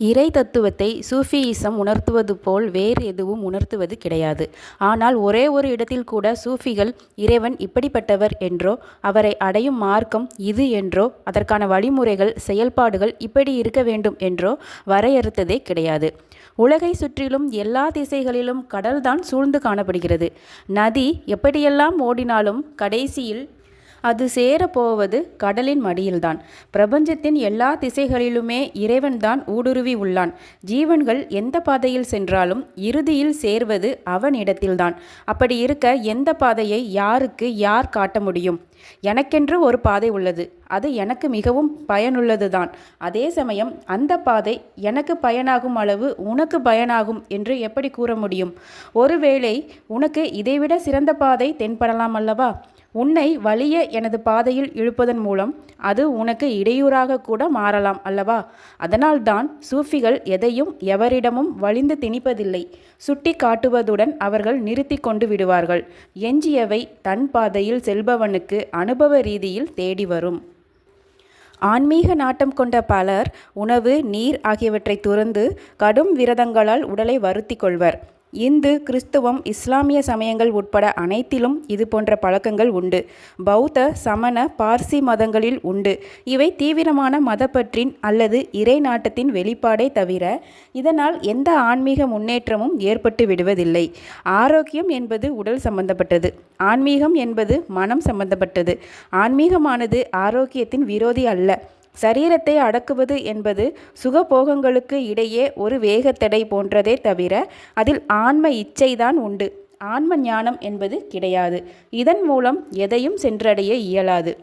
இறை தத்துவத்தை சூஃபியிசம் உணர்த்துவது போல் வேறு எதுவும் உணர்த்துவது கிடையாது. ஆனால் ஒரே ஒரு இடத்தில் கூட சூஃபிகள் இறைவன் இப்படிப்பட்டவர் என்றோ அவரை அடையும் மார்க்கம் இது என்றோ அதற்கான வழிமுறைகள் செயல்பாடுகள் இப்படி இருக்க வேண்டும் என்றோ வரையறுத்ததே கிடையாது. உலகைச் சுற்றிலும் எல்லா திசைகளிலும் கடல்தான் சூழ்ந்து காணப்படுகிறது. நதி எப்படியெல்லாம் ஓடினாலும் கடைசியில் அது சேரப் போவது கடலின் மடியில்தான். பிரபஞ்சத்தின் எல்லா திசைகளிலுமே இறைவன்தான் ஊடுருவி உள்ளான். ஜீவன்கள் எந்த பாதையில் சென்றாலும் இறுதியில் சேர்வது அவனிடத்தில்தான். அப்படி இருக்க எந்த பாதையை யாருக்கு யார் காட்ட முடியும்? எனக்கென்று ஒரு பாதை உள்ளது. அது எனக்கு மிகவும் பயனுள்ளதுதான். அதே சமயம் அந்த பாதை எனக்கு பயனாகும் அளவு உனக்கு பயனாகும் என்று எப்படி கூற முடியும்? ஒருவேளை உனக்கு இதைவிட சிறந்த பாதை தென்படலாம் அல்லவா உன்னை வலிய எனது பாதையில் இழுப்பதன் மூலம் அது உனக்கு இடையூறாக கூட மாறலாம் அல்லவா? அதனால்தான் சூஃபிகள் எதையும் எவரிடமும் வலிந்து திணிப்பதில்லை. சுட்டி காட்டுவதுடன் அவர்கள் நிறுத்தி கொண்டு விடுவார்கள். எஞ்சியவை தன் பாதையில் செல்பவனுக்கு அனுபவ ரீதியில் தேடி வரும். ஆன்மீக நாட்டம் கொண்ட பலர் உணவு நீர் ஆகியவற்றை துறந்து கடும் விரதங்களால் உடலை வருத்திக் கொள்வர். இந்து கிறிஸ்தவம் இஸ்லாமிய சமயங்கள் உட்பட அனைத்திலும் இது போன்ற பழக்கங்கள் உண்டு. பௌத்த சமண பார்சி மதங்களில் உண்டு. இவை தீவிரமான மதப்பற்றின் அல்லது இறை நாட்டத்தின் வெளிப்பாடே தவிர இதனால் எந்த ஆன்மீக முன்னேற்றமும் ஏற்பட்டு விடுவதில்லை. ஆரோக்கியம் என்பது உடல் சம்பந்தப்பட்டது. ஆன்மீகம் என்பது மனம் சம்பந்தப்பட்டது. ஆன்மீகமானது ஆரோக்கியத்தின் விரோதி அல்ல. சரீரத்தை அடக்குவது என்பது சுகபோகங்களுக்கு இடையே ஒரு வேகத்தடை போன்றதே தவிர அதில் ஆன்ம இச்சைதான் உண்டு. ஆன்ம ஞானம் என்பது கிடையாது. இதன் மூலம் எதையும் சென்றடைய இயலாது.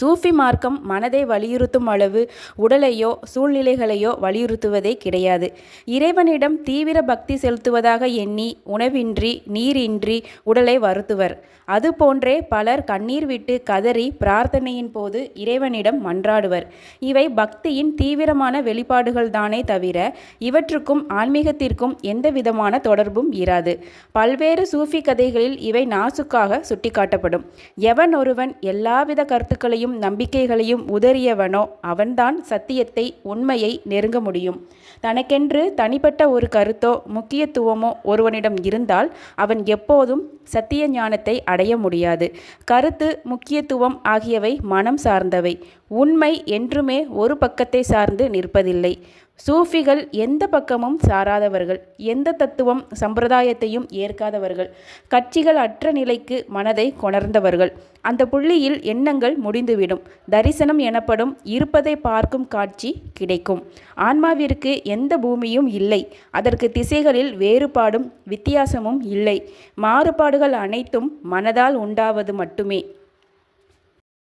சூஃபி மார்க்கம் மனதை வலியுறுத்தும் அளவு உடலையோ சூழ்நிலைகளையோ வலியுறுத்துவதே கிடையாது. இறைவனிடம் தீவிர பக்தி செலுத்துவதாக எண்ணி உணவின்றி நீரின்றி உடலை வருத்துவர். அதுபோன்றே பலர் கண்ணீர் விட்டு கதறி பிரார்த்தனையின் போது இறைவனிடம் மன்றாடுவர். இவை பக்தியின் தீவிரமான வெளிப்பாடுகள் தானே தவிர இவற்றுக்கும் ஆன்மீகத்திற்கும் எந்தவிதமான தொடர்பும் இராது. பல்வேறு சூஃபி கதைகளில் இவை நாசுக்காக சுட்டிக்காட்டப்படும். எவன் ஒருவன் எல்லாவித கருத்துக்களையும் நம்பிக்கைகளையும் உதறியவனோ அவன்தான் சத்தியத்தை உண்மையை நெருங்க முடியும். தனக்கென்று தனிப்பட்ட ஒரு கருத்தோ முக்கியத்துவமோ ஒருவனிடம் இருந்தால் அவன் எப்போதும் சத்திய ஞானத்தை அடைய முடியாது. கருத்து முக்கியத்துவம் ஆகியவை மனம் சார்ந்தவை. உண்மை என்றுமே ஒரு பக்கத்தை சார்ந்து நிற்பதில்லை. சூஃபிகள் எந்த பக்கமும் சாராதவர்கள். எந்த தத்துவம் சம்பிரதாயத்தையும் ஏற்காதவர்கள். கட்சிகள் அற்ற நிலைக்கு மனதை கொணர்ந்தவர்கள். அந்த புள்ளியில் எண்ணங்கள் முடிந்துவிடும். தரிசனம் எனப்படும் இருப்பதைப் பார்க்கும் காட்சி கிடைக்கும். ஆன்மாவிற்கு எந்த பூமியும் இல்லை. அதற்கு திசைகளில் வேறுபாடும் வித்தியாசமும் இல்லை. மாறுபாடுகள் அனைத்தும் மனதால் உண்டாவது மட்டுமே.